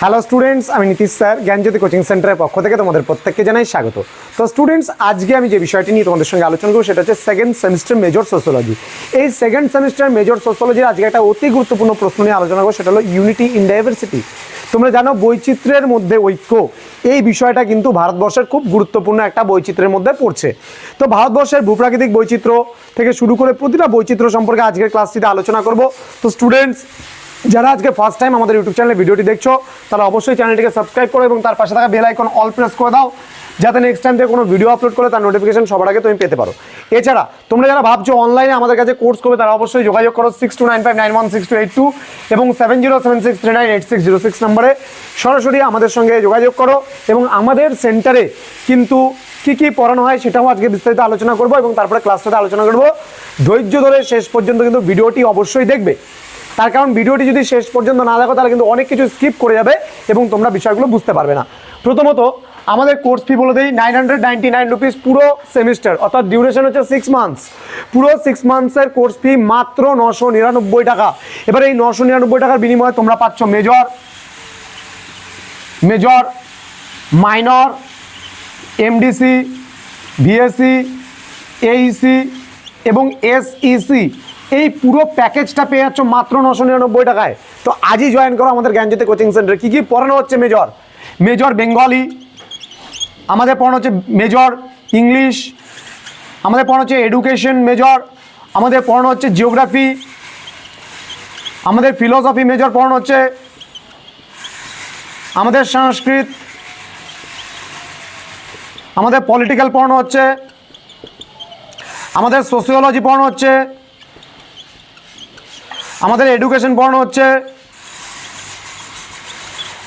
Hello students আমি Nitish sir, জ্ঞানজ্যোতি coaching সেন্টারের পক্ষ থেকে তোমাদের প্রত্যেককে জানাই স্বাগত। তো স্টুডেন্টস আজকে আমি যে বিষয়টি নিয়ে তোমাদের সঙ্গে আলোচনা করব, সেটা হচ্ছে সেকেন্ড সেমিস্টার মেজর সোশ্যোলজি এই সেকেন্ড সেমিস্টার মেজর সোশ্যোলজির আজকে একটা অতি গুরুত্বপূর্ণ প্রশ্ন নিয়ে আলোচনা করব, সেটা হলো ইউনিটি ইন ডাইভার্সিটি তোমরা জানো, বৈচিত্র্যের মধ্যে ঐক্য, এই বিষয়টা কিন্তু ভারতবর্ষের খুব গুরুত্বপূর্ণ একটা বৈচিত্র্যের মধ্যে পড়ছে। তো ভারতবর্ষের ভূপ্রাকৃতিক বৈচিত্র্য থেকে শুরু করে প্রতিটা বৈচিত্র্য সম্পর্কে আজকের ক্লাসটিতে আলোচনা করব। তো স্টুডেন্টস যারা আজকে ফার্স্ট টাইম আমাদের ইউটিউব চ্যানেলে ভিডিওটি দেখছ, তারা অবশ্যই চ্যানেলটিকে সাবস্ক্রাইব করো এবং তার পাশে থাকা বেল আইকন অল প্রেস করে দাও, যাতে নেক্সট টাইম থেকে কোনো ভিডিও আপলোড করে তার নোটিফিকেশন সবার আগে তুমি পেতে পারো। এছাড়া, তোমরা যারা ভাবছ অনলাইনে আমাদের কাছে কোর্স করবে, তারা অবশ্যই যোগাযোগ করো six two nine five nine one six two eight two এবং seven zero seven six three nine eight six zero six নম্বরে। সরাসরি আমাদের সঙ্গে যোগাযোগ করো এবং আমাদের সেন্টারে কিন্তু কি কি পড়ানো হয় সেটাও আজকে বিস্তারিত আলোচনা করব এবং তারপরে ক্লাসটাতে আলোচনা করব। ধৈর্য ধরে শেষ পর্যন্ত কিন্তু ভিডিওটি অবশ্যই দেখবে। তার কারণ ভিডিওটি যদি শেষ পর্যন্ত না দেখো, তাহলে কিন্তু অনেক কিছু স্কিপ করে যাবে এবং তোমরা বিষয়গুলো বুঝতে পারবে না। প্রথমত, আমাদের কোর্স ফি বলে দিই nine hundred ninety nine rupees পুরো সেমিস্টার অর্থাৎ ডিউরেশন হচ্ছে সিক্স মান্থস পুরো সিক্স মান্থসের কোর্স ফি মাত্র নশো নিরানব্বই টাকা। এবার এই নশো নিরানব্বই টাকার বিনিময়ে তোমরা পাচ্ছ major major minor MDC VSC AEC এবং এসইসি এই পুরো প্যাকেজটা পেয়ে যাচ্ছ মাত্র নশো নিরানব্বই টাকায়। তো আজই জয়েন করো আমাদের জ্ঞানজ্যোতি কোচিং সেন্টারে কী কী পড়ানো হচ্ছে মেজর মেজর বেঙ্গলি আমাদের পড়ানো হচ্ছে মেজর ইংলিশ আমাদের পড়ানো হচ্ছে এডুকেশন মেজর আমাদের পড়ানো হচ্ছে জিওগ্রাফি আমাদের ফিলোসফি মেজর পড়ানো হচ্ছে, আমাদের সংস্কৃত, আমাদের পলিটিক্যাল পড়ানো হচ্ছে, আমাদের সোসিওলজি পড়ানো হচ্ছে আমাদের এডুকেশন পড়ানো হচ্ছে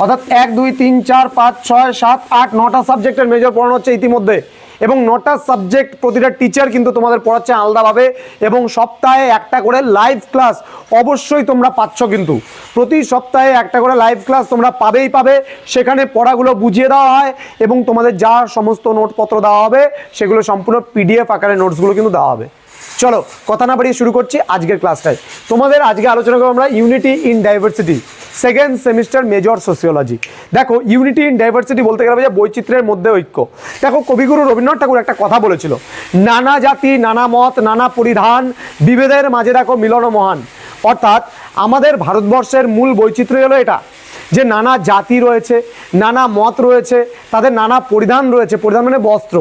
অর্থাৎ এক, দুই, তিন, চার, পাঁচ, ছয়, সাত, আট, নটা সাবজেক্টের মেজর পড়ানো হচ্ছে ইতিমধ্যে। এবং নটা সাবজেক্ট প্রতিটা টিচার কিন্তু তোমাদের পড়াচ্ছে আলাদাভাবে এবং সপ্তাহে একটা করে লাইভ ক্লাস অবশ্যই তোমরা পাচ্ছ কিন্তু। প্রতি সপ্তাহে একটা করে লাইভ ক্লাস তোমরা পাবেই পাবে। সেখানে পড়াগুলো বুঝিয়ে দেওয়া হয় এবং তোমাদের যা সমস্ত নোটপত্র দেওয়া হবে, সেগুলো সম্পূর্ণ পিডিএফ আকারে নোটসগুলো কিন্তু দেওয়া হবে। চলো, কথা না বাড়িয়ে শুরু করছি আজকের ক্লাসটায় তোমাদের আজকে আলোচনা করব আমরা unity in diversity second semester major sociology দেখো ইউনিটি ইন ডাইভার্সিটি বলতে গেলে যে বৈচিত্র্যের মধ্যে ঐক্য। দেখো, কবিগুরু রবীন্দ্রনাথ ঠাকুর একটা কথা বলেছিল, নানা জাতি, নানা মত, নানা পরিধান, বিভেদের মাঝে দেখো মিলন মহান। অর্থাৎ আমাদের ভারতবর্ষের মূল বৈচিত্র্য হলো এটা, যে নানা জাতি রয়েছে, নানা মত রয়েছে, তাদের নানা পরিধান রয়েছে, পরিধান মানে বস্ত্র।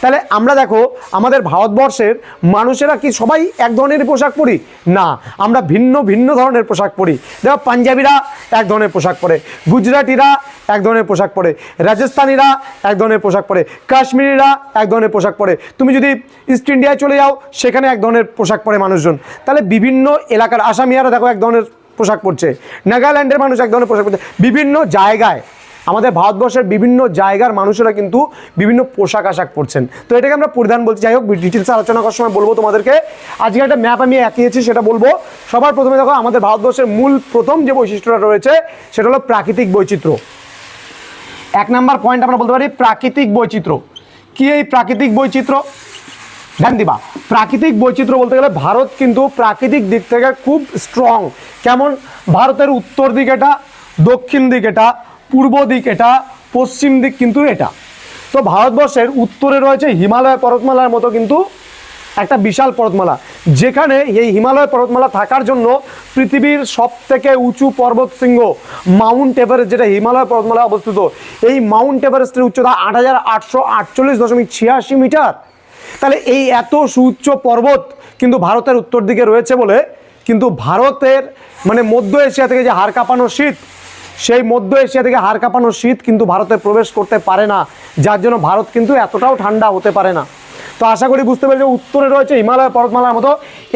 তাহলে আমরা দেখো, আমাদের ভারতবর্ষের মানুষেরা কি সবাই এক ধরনের পোশাক পরি? না, আমরা ভিন্ন ভিন্ন ধরনের পোশাক পরি। দেখো, পাঞ্জাবিরা এক ধরনের পোশাক পরে, গুজরাটিরা এক ধরনের পোশাক পরে, রাজস্থানিরা এক ধরনের পোশাক পরে, কাশ্মীরিরা এক ধরনের পোশাক পরে। তুমি যদি ইস্ট ইন্ডিয়ায় চলে যাও, সেখানে এক ধরনের পোশাক পরে মানুষজন। তাহলে বিভিন্ন এলাকার আসামিয়ারা দেখো এক ধরনের পোশাক পরছে। নাগাল্যান্ডের মানুষ এক ধরনের পোশাক পরছে। বিভিন্ন জায়গায় আমাদের ভারতবর্ষের বিভিন্ন জায়গার মানুষেরা কিন্তু বিভিন্ন পোশাক আশাক পরছেন। তো এটাকে আমরা পরিধান বলছি। যাই হোক ডিটেলস আলোচনা করার সময় বলব তোমাদেরকে। আজকে একটা ম্যাপ আমি এঁকিয়েছি সেটা বলব। সবার প্রথমে দেখো, আমাদের ভারতবর্ষের মূল প্রথম যে বৈশিষ্ট্যটা রয়েছে, সেটা হলো প্রাকৃতিক বৈচিত্র্য। এক নাম্বার পয়েন্ট আমরা বলতে পারি, প্রাকৃতিক বৈচিত্র্য। কি এই প্রাকৃতিক বৈচিত্র্য? ধ্যান দিবা। প্রাকৃতিক বৈচিত্র্য বলতে গেলে ভারত কিন্তু প্রাকৃতিক দিক থেকে খুব স্ট্রং কেমন? ভারতের উত্তর দিকেটা, দক্ষিণ দিক এটা পূর্ব দিক এটা, পশ্চিম দিক কিন্তু এটা। তো ভারতবর্ষের উত্তরে রয়েছে হিমালয় পর্বতমালার মতো কিন্তু একটা বিশাল পর্বতমালা। যেখানে এই হিমালয় পর্বতমালা থাকার জন্য পৃথিবীর সব থেকে উঁচু পর্বত শৃঙ্গ মাউন্ট এভারেস্ট, যেটা হিমালয় পর্বতমালায় অবস্থিত। এই মাউন্ট এভারেস্টের উচ্চতা আট হাজার আটশো আটচল্লিশ দশমিক ছিয়াশি মিটার। তাহলে এই এত সুউচ্চ পর্বত কিন্তু ভারতের উত্তর দিকে রয়েছে বলে কিন্তু ভারতের মানে মধ্য এশিয়া থেকে যে হাড় কাঁপানো শীত সেই মধ্য এশিয়া থেকে হাড় কাঁপানো শীত কিন্তু ভারতে প্রবেশ করতে পারে না। যার জন্য ভারত কিন্তু এতটাও ঠান্ডা হতে পারে না। তো আশা করি বুঝতে পেরেছি, উত্তরে রয়েছে হিমালয় পর্বতমালার মতো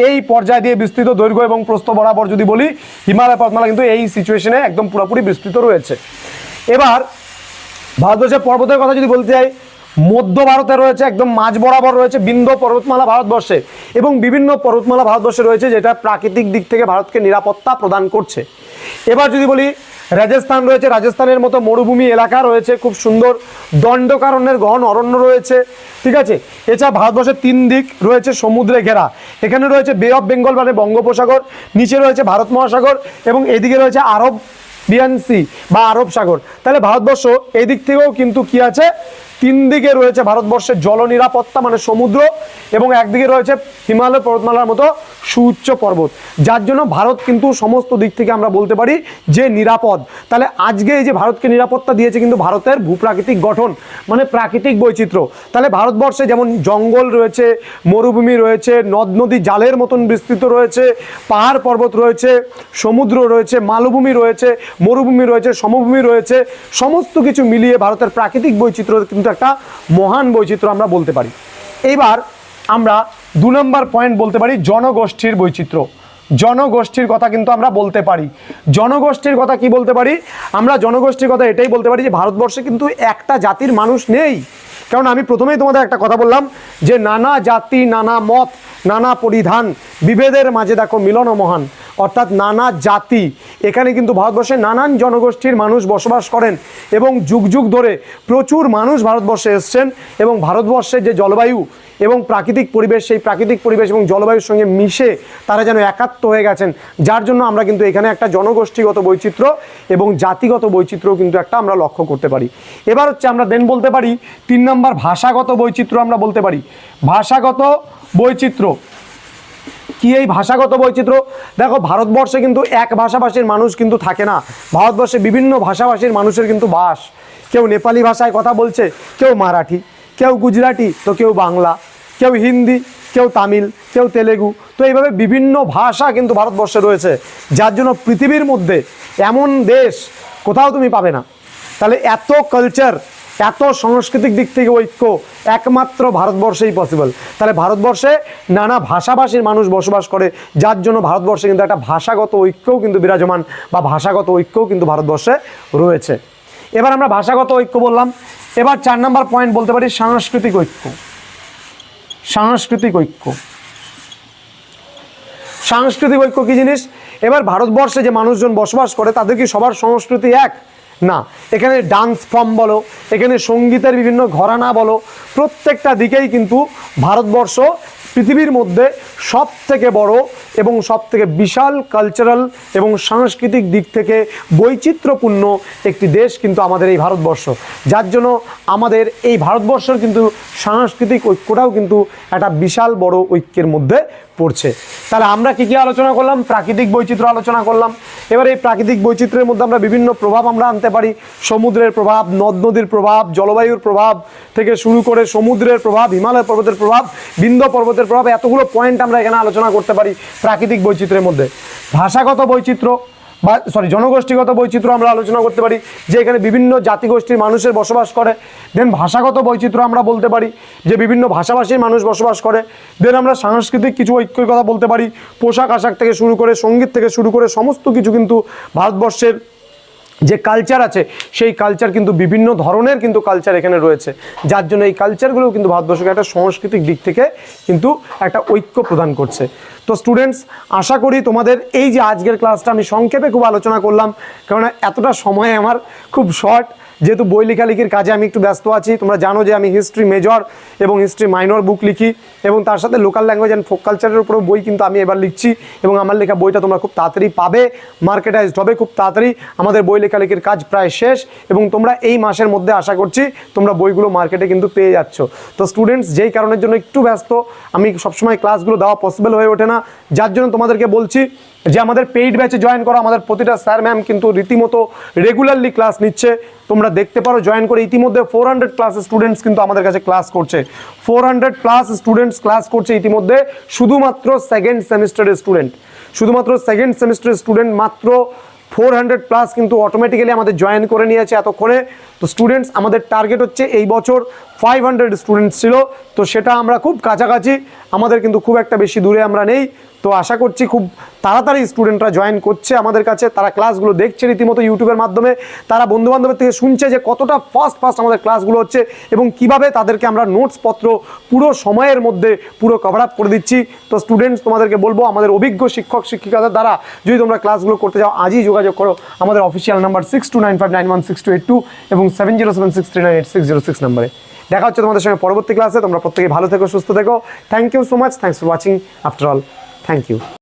এই পর্যায় দিয়ে বিস্তৃত দৈর্ঘ্য এবং প্রস্থ বরাবর যদি বলি, হিমালয় পর্বতমালা কিন্তু এই সিচুয়েশনে একদম পুরোপুরি বিস্তৃত রয়েছে। এবার ভারতবর্ষের পর্বতের কথা যদি বলতে যাই, মধ্য ভারতে রয়েছে একদম মাঝ বরাবর রয়েছে বিন্ধ্য পর্বতমালা ভারতবর্ষে এবং বিভিন্ন পর্বতমালা ভারতবর্ষে রয়েছে যেটা প্রাকৃতিক দিক থেকে ভারতকে নিরাপত্তা প্রদান করছে। এবার যদি বলি রাজস্থান রয়েছে, রাজস্থানের মতো মরুভূমি এলাকা রয়েছে, খুব সুন্দর দণ্ডকারণ্যের গহন অরণ্য রয়েছে, ঠিক আছে? এছাড়া ভারতবর্ষের তিন দিক রয়েছে সমুদ্রে ঘেরা। এখানে রয়েছে বে অফ বেঙ্গল মানে বঙ্গোপসাগর, নিচে রয়েছে ভারত মহাসাগর এবং এদিকে রয়েছে আরব বিয়ানসি বা আরব সাগর। তাহলে ভারতবর্ষ এই দিক থেকেও কিন্তু কি আছে? তিন দিকে রয়েছে ভারতবর্ষের জল নিরাপত্তা মানে সমুদ্র, এবং একদিকে রয়েছে হিমালয় পর্বতমালার মতো সুউচ্চ পর্বত। যার জন্য ভারত কিন্তু সমস্ত দিক থেকে আমরা বলতে পারি যে নিরাপদ। তাহলে আজকে এই যে ভারতকে নিরাপত্তা দিয়েছে কিন্তু ভারতের ভূপ্রাকৃতিক গঠন মানে প্রাকৃতিক বৈচিত্র্য। তাহলে ভারতবর্ষে যেমন জঙ্গল রয়েছে, মরুভূমি রয়েছে নদ নদী জালের মতন বিস্তৃত রয়েছে, পাহাড় পর্বত রয়েছে, সমুদ্র রয়েছে, মালভূমি রয়েছে, মরুভূমি রয়েছে, সমভূমি রয়েছে, সমস্ত কিছু মিলিয়ে ভারতের প্রাকৃতিক বৈচিত্র্য কিন্তু একটা মহান বৈচিত্র্য আমরা বলতে পারি। এইবার আমরা দু নম্বর পয়েন্ট বলতে পারি জনগোষ্ঠীর বৈচিত্র্য। জনগোষ্ঠীর কথা কিন্তু আমরা বলতে পারি। জনগোষ্ঠীর কথা কি বলতে পারি? আমরা জনগোষ্ঠীর কথা এটাই বলতে পারি যে ভারতবর্ষে কিন্তু একটা জাতির মানুষ নেই। কারণ আমি প্রথমেই তোমাদের একটা কথা বললাম যে নানা জাতি, নানা মত, নানা পরিধান, বিভেদের মাঝে দেখো মিলন মহান। অর্থাৎ নানা জাতি। এখানে কিন্তু ভারতবর্ষে নানান জনগোষ্ঠীর মানুষ বসবাস করেন এবং যুগ যুগ ধরে প্রচুর মানুষ ভারতবর্ষে এসছেন এবং ভারতবর্ষের যে জলবায়ু এবং প্রাকৃতিক পরিবেশ, সেই প্রাকৃতিক পরিবেশ এবং জলবায়ুর সঙ্গে মিশে তারা যেন একাত্ম হয়ে গেছেন। যার জন্য আমরা কিন্তু এখানে একটা জনগোষ্ঠীগত বৈচিত্র্য এবং জাতিগত বৈচিত্র্য কিন্তু একটা আমরা লক্ষ্য করতে পারি। এবার হচ্ছে আমরা দেন বলতে পারি, তিন নম্বর ভাষাগত বৈচিত্র্য আমরা বলতে পারি। ভাষাগত বৈচিত্র্য কি এই ভাষাগত বৈচিত্র্য? দেখো, ভারতবর্ষে কিন্তু এক ভাষাভাষীর মানুষ কিন্তু থাকে না। ভারতবর্ষে বিভিন্ন ভাষাভাষীর মানুষের কিন্তু বাস। কেউ নেপালি ভাষায় কথা বলছে, কেউ মারাঠি, কেউ গুজরাটি, তো কেউ বাংলা, কেউ হিন্দি, কেউ তামিল, কেউ তেলেগু। তো এইভাবে বিভিন্ন ভাষা কিন্তু ভারতবর্ষে রয়েছে। যার জন্য পৃথিবীর মধ্যে এমন দেশ কোথাও তুমি পাবে না। তাহলে এত কালচার এত সাংস্কৃতিক দিক থেকে ঐক্য, একমাত্র ভারতবর্ষেই পসিবল তাহলে ভারতবর্ষে নানা ভাষাভাষীর মানুষ বসবাস করে, যার জন্য ভারতবর্ষে কিন্তু একটা ভাষাগত ঐক্যও কিন্তু বিরাজমান, বা ভাষাগত ঐক্যও কিন্তু ভারতবর্ষে রয়েছে। এবার আমরা ভাষাগত ঐক্য বললাম। এবার চার নম্বর পয়েন্ট বলতে পারি সাংস্কৃতিক ঐক্য। সাংস্কৃতিক ঐক্য। সাংস্কৃতিক ঐক্য কী জিনিস? এবার ভারতবর্ষে যে মানুষজন বসবাস করে, তাদের কি সবার সংস্কৃতি এক? না এখানে ডান্স ফর্ম বলো এখানে সঙ্গীতের বিভিন্ন ঘরানা বলো প্রত্যেকটা দিকেই কিন্তু ভারতবর্ষ পৃথিবীর মধ্যে সব থেকে বড় এবং সব থেকে বিশাল কালচারাল এবং সাংস্কৃতিক দিক থেকে বৈচিত্র্যপূর্ণ একটি দেশ কিন্তু আমাদের এই ভারতবর্ষ। যার জন্য আমাদের এই ভারতবর্ষের কিন্তু সাংস্কৃতিক ঐক্যটাও কিন্তু একটা বিশাল বড় ঐক্যের মধ্যে পড়ছে। তাহলে আমরা কি কি আলোচনা করলাম? প্রাকৃতিক বৈচিত্র্য আলোচনা করলাম। এবার এই প্রাকৃতিক বৈচিত্র্যের মধ্যে আমরা বিভিন্ন প্রভাব আমরা আনতে পারি। সমুদ্রের প্রভাব, নদ নদীর প্রভাব, জলবায়ুর প্রভাব থেকে শুরু করে সমুদ্রের প্রভাব, হিমালয় পর্বতের প্রভাব বিন্দ পর্বতের প্রভাব এতগুলো পয়েন্ট আমরা এখানে আলোচনা করতে পারি প্রাকৃতিক বৈচিত্র্যের মধ্যে। ভাষাগত বৈচিত্র্য বা সরি জনগোষ্ঠীগত বৈচিত্র্য আমরা আলোচনা করতে পারি, যে এখানে বিভিন্ন জাতিগোষ্ঠীর মানুষের বসবাস করে। দেন ভাষাগত বৈচিত্র্য আমরা বলতে পারি, যে বিভিন্ন ভাষাভাষীর মানুষ বসবাস করে। দেন আমরা সাংস্কৃতিক কিছু ঐক্যের কথা বলতে পারি পোশাক আশাক থেকে শুরু করে, সংগীত থেকে শুরু করে, সমস্ত কিছু কিন্তু ভারতবর্ষের যে কালচার আছে, সেই কালচার কিন্তু বিভিন্ন ধরনের কিন্তু কালচার এখানে রয়েছে। যার জন্য এই কালচারগুলো কিন্তু ভারতবর্ষকে একটা সাংস্কৃতিক দিক থেকে কিন্তু একটা ঐক্য প্রদান করছে। তো স্টুডেন্টস আশা করি তোমাদের এই যে আজকের ক্লাসটা আমি সংক্ষেপে খুব আলোচনা করলাম, কেননা এতটা সময় আমার খুব শর্ট যেহেতু বই লেখালেখির কাজে আমি একটু ব্যস্ত আছি, তোমরা জানো যে আমি হিস্ট্রি মেজর এবং হিস্ট্রি মাইনর বুক লিখি এবং তার সাথে লোকাল ল্যাঙ্গুয়েজ অ্যান্ড ফোক কালচারের উপরেও বই কিন্তু আমি এবার লিখছি এবং আমার লেখা বইটা তোমরা খুব তাড়াতাড়ি পাবে মার্কেটাইজড হবে খুব তাড়াতাড়ি। আমাদের বই লেখালেখির কাজ প্রায় শেষ এবং তোমরা এই মাসের মধ্যে আশা করছি তোমরা বইগুলো মার্কেটে কিন্তু পেয়ে যাচ্ছ। তো স্টুডেন্টস যেই কারণের জন্য একটু ব্যস্ত, আমি সবসময় ক্লাসগুলো দেওয়া পসিবল হয়ে ওঠে না। যার জন্য তোমাদেরকে বলছি যে আমাদের পেইড ব্যাচে জয়েন করো, আমাদের প্রতিটা স্যার ম্যাম কিন্তু রীতিমতো রেগুলারলি ক্লাস নিচ্ছে। তোমরা দেখতে পারো জয়েন করে ইতিমধ্যে ফোর হান্ড্রেড প্লাস স্টুডেন্টস কিন্তু আমাদের কাছে ক্লাস করছে। Four hundred plus students class করছে ইতিমধ্যে শুধুমাত্র সেকেন্ড সেমিস্টারের স্টুডেন্ট শুধুমাত্র সেকেন্ড সেমিস্টারের স্টুডেন্ট মাত্র ফোর হান্ড্রেড প্লাস কিন্তু অটোমেটিক্যালি আমাদের জয়েন করে নিয়েছে এতক্ষণে। তো স্টুডেন্টস আমাদের টার্গেট হচ্ছে এই বছর ফাইভ হান্ড্রেড স্টুডেন্টস ছিল। তো সেটা আমরা খুব কাছাকাছি, আমাদের কিন্তু খুব একটা বেশি দূরে আমরা নেই। তো আশা করছি খুব তাড়াতাড়ি স্টুডেন্টরা জয়েন করছে আমাদের কাছে, তারা ক্লাসগুলো দেখছে রীতিমতো ইউটিউবের মাধ্যমে। তারা বন্ধুবান্ধবের থেকে শুনছে যে কতটা ফাস্ট ফাস্ট আমাদের ক্লাসগুলো হচ্ছে এবং কীভাবে তাদেরকে আমরা নোটসপত্র পুরো সময়ের মধ্যে পুরো কভার আপ করে দিচ্ছি। তো স্টুডেন্টস তোমাদেরকে বলব, আমাদের অভিজ্ঞ শিক্ষক, শিক্ষিকাদের দ্বারা যদি তোমরা ক্লাসগুলো করতে যাও আজই যোগাযোগ করো। আমাদের official number six two nine five nine one six two eight two এবং seven zero seven six three nine eight six zero six নাম্বারে। দেখা হচ্ছে তোমাদের সঙ্গে পরবর্তী ক্লাসে তোমরা প্রত্যেকে ভালো থেকো, সুস্থ থেকো। Thank you so much thanks for watching after all thank you